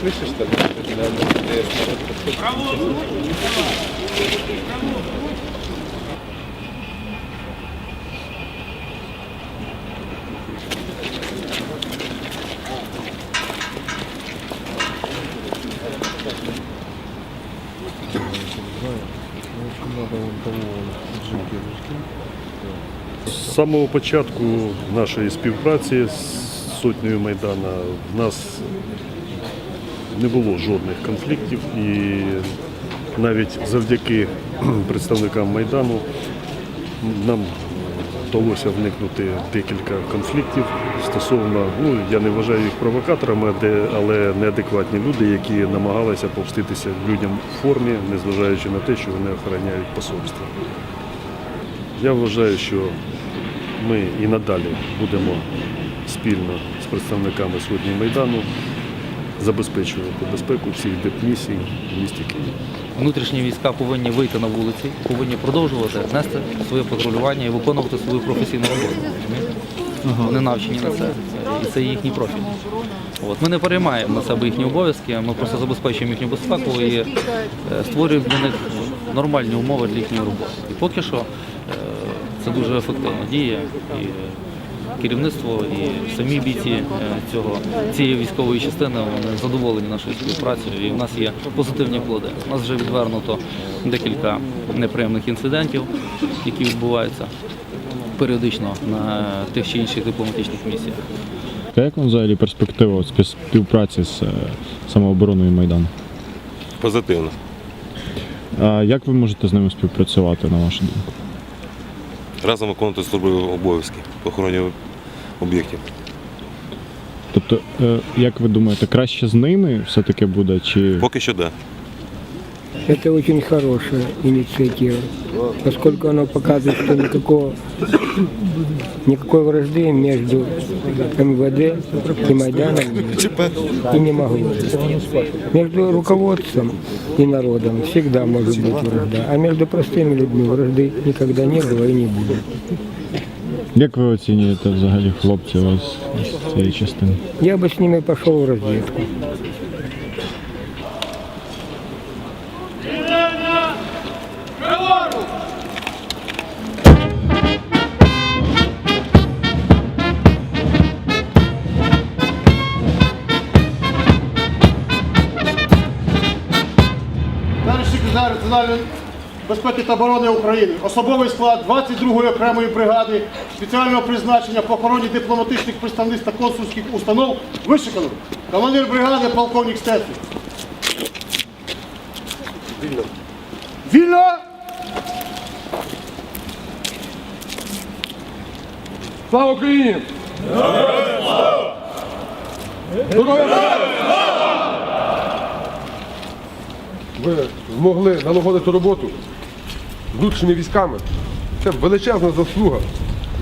Слышишь, что ли? З самого початку нашої співпраці з сотнею Майдана в нас не було жодних конфліктів і навіть завдяки представникам Майдану нам вдалося вникнути декілька конфліктів стосовно, ну я не вважаю їх провокаторами, але неадекватні люди, які намагалися повститися людям в формі, незважаючи на те, що вони охороняють посольство. Я вважаю, що ми і надалі будемо спільно з представниками Сотні Майдану забезпечувати безпеку всіх дипмісій в місті Києві. Внутрішні війська повинні вийти на вулиці, повинні продовжувати нести своє патрулювання і виконувати свою професійну роботу. розумієте? Вони навчені на це, і це їхній профіль. От. Ми не переймаємо на себе їхні обов'язки, ми просто забезпечуємо їхню безпеку і е, створюємо для них нормальні умови для їхньої роботи. І поки що е, це дуже ефективно діє. І керівництво і самі бійці е, цього, цієї військової частини вони задоволені нашою співпрацею і в нас є позитивні плоди. У нас вже відвернуто декілька неприємних інцидентів, які відбуваються періодично на тих чи інших дипломатичних місіях. А як вам взагалі перспектива співпраці з е, самообороною Майдану? Позитивно. А як ви можете з ними співпрацювати, на вашу думку? Разом виконувати службові обов'язки по охороні об'єктів. Тобто, е, як ви думаєте, краще з ними все-таки буде, чи Поки що да. Это очень хорошая инициатива, поскольку оно показывает, что никакого, никакой вражды между МВД и Майданом и не могло быть. Между руководством и народом всегда может быть вражда, а между простыми людьми вражды никогда не было и не будет. як ви оцінюєте взагалі хлопців ось з цієї частини? Я бы с ними пошел в разведку. Секретар Національної безпеки та оборони України, особовий склад 22-ї окремої бригади спеціального призначення по охороні дипломатичних представництв та консульських установ вишикано. Командир бригади полковник Стецький. Вільно. Вільно! Слава Україні! Здоров'я! Ви змогли налагодити роботу з внутрішніми військами. Це величезна заслуга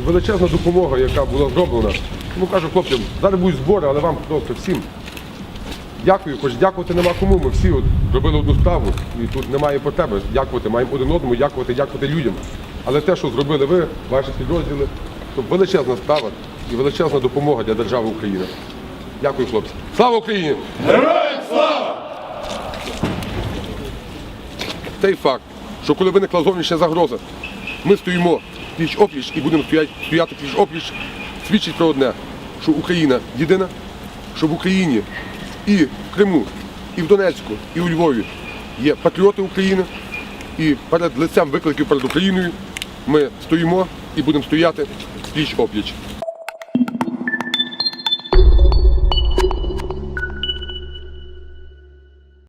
величезна допомога, яка була зроблена. Тому кажу хлопцям, зараз будуть збори, але вам просто всім. Дякую, хоч дякувати нема кому. Ми всі от робили одну справу, і тут немає потреби дякувати. Маємо один одному дякувати, дякувати людям. Але те, що зробили ви, ваші підрозділи, то величезна справа і величезна допомога для держави Україна. Дякую, хлопці. Слава Україні! Героям слава! Той факт, що коли виникла зовнішня загроза, ми стоїмо пліч опліч і будемо стояти пліч опліч, свідчить про одне, що Україна єдина, що в Україні і в Криму, і в Донецьку, і у Львові є патріоти України, і перед лицем викликів перед Україною ми стоїмо і будемо стояти пліч опліч.